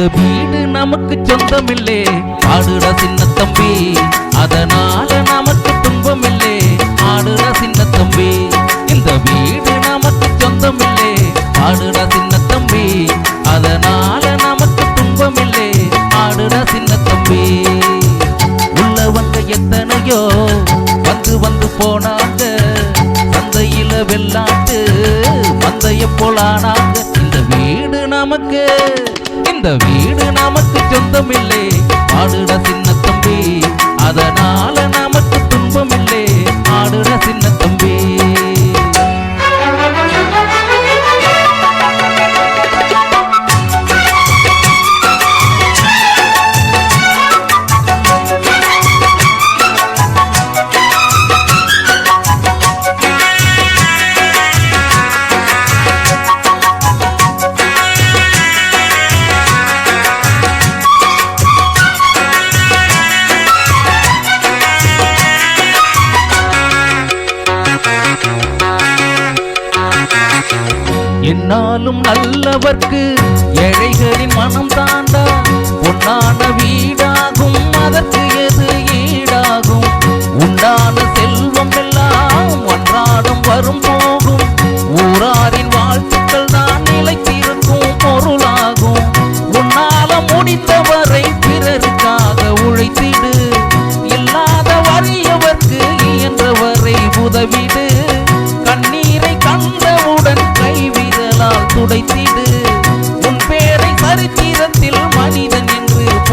இந்த வீடு நமக்கு சொந்தமில்லே. ஆடுற சின்ன தம்பி அதனால நமக்கு துன்பமில்லே. ஆடுற சின்ன தம்பி இந்த வீடு நமக்கு சொந்தமில்லே. ஆடுற சின்ன தம்பி அதனால நமக்கு துன்பமில்லே. ஆடுற சின்ன தம்பி உள்ள வந்த எத்தனையோ வந்து வந்து போனாங்க. சந்தையில வெள்ளாட்டு மந்தைய போலானாங்க. இந்த வீடு நமக்கு இந்த வீடு நமக்கு சொந்தமில்லை. பாடுட சின்ன தம்பி அதனால என்னாலும் நல்லவர்க்கு ஏழைகளின் மனம் தாண்டா. பொன்னான வீடாகும் அதற்கு எது ஈடாகும்? உண்டான செல்வம் எல்லாம் ஒன்றாடம் வரும் போகும். ஊராரின் வாழ்த்துக்கள் தான் நிலைத்திருக்கும் பொருளாகும். உன்னால முடிந்தவரை பிறருக்காக உழைத்திடு. இல்லாத வறியவர்க்கு இயன்றவரை உதவிடு.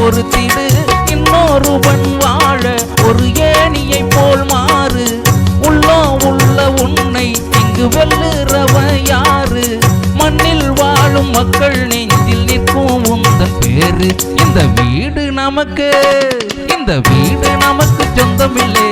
ஒரு திடு இன்னொரு பண் வாழ ஒரு ஏணியை போல் மாறு. உள்ளோ உள்ள உன்னை இங்கு வெல்லுறவ யாரு? மண்ணில் வாழும் மக்கள் நெஞ்சில் நிற்கும் உந்தன் பேரு. இந்த வீடு நமக்கு இந்த வீடு நமக்கு சொந்தமில்லை.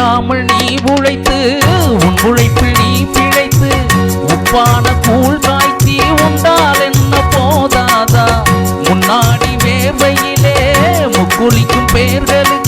ஓயாமல் நீ உழைத்து உன் உழைப்பில் நீ பிழைத்து உப்பான கூழ் காய்ச்சி உண்டால் என்ன போதாதா? முன்னாடி வேர்வையிலே முக்குளிக்கும் பேர்களுக்கு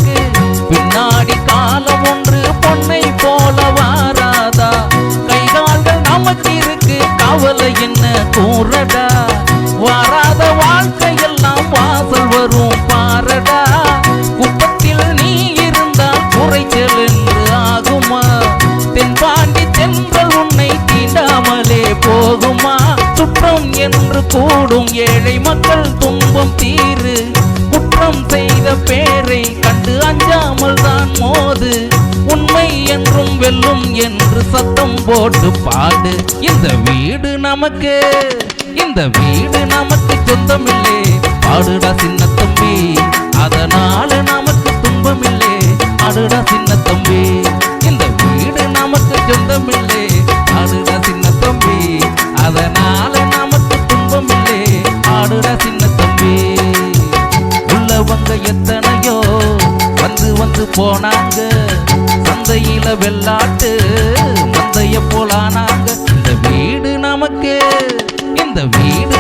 கூடும் ஏழை மக்கள் துன்பம் தீரு. குற்றம் செய்த பேரை கண்டு அஞ்சாமல் தான் மோது. உண்மை என்றும் வெல்லும் என்று சத்தம் போட்டு பாடு. இந்த வீடு நமக்கு இந்த வீடு நமக்கு சொந்தமில்லே. பாடுடா சின்ன தம்பி அதனால நமக்கு துன்பமில்லே. அடுடா சின்ன போனாங்க. சந்தையில வெள்ளாட்டு மந்தைய போலானாங்க. இந்த வீடு நமக்கு இந்த வீடு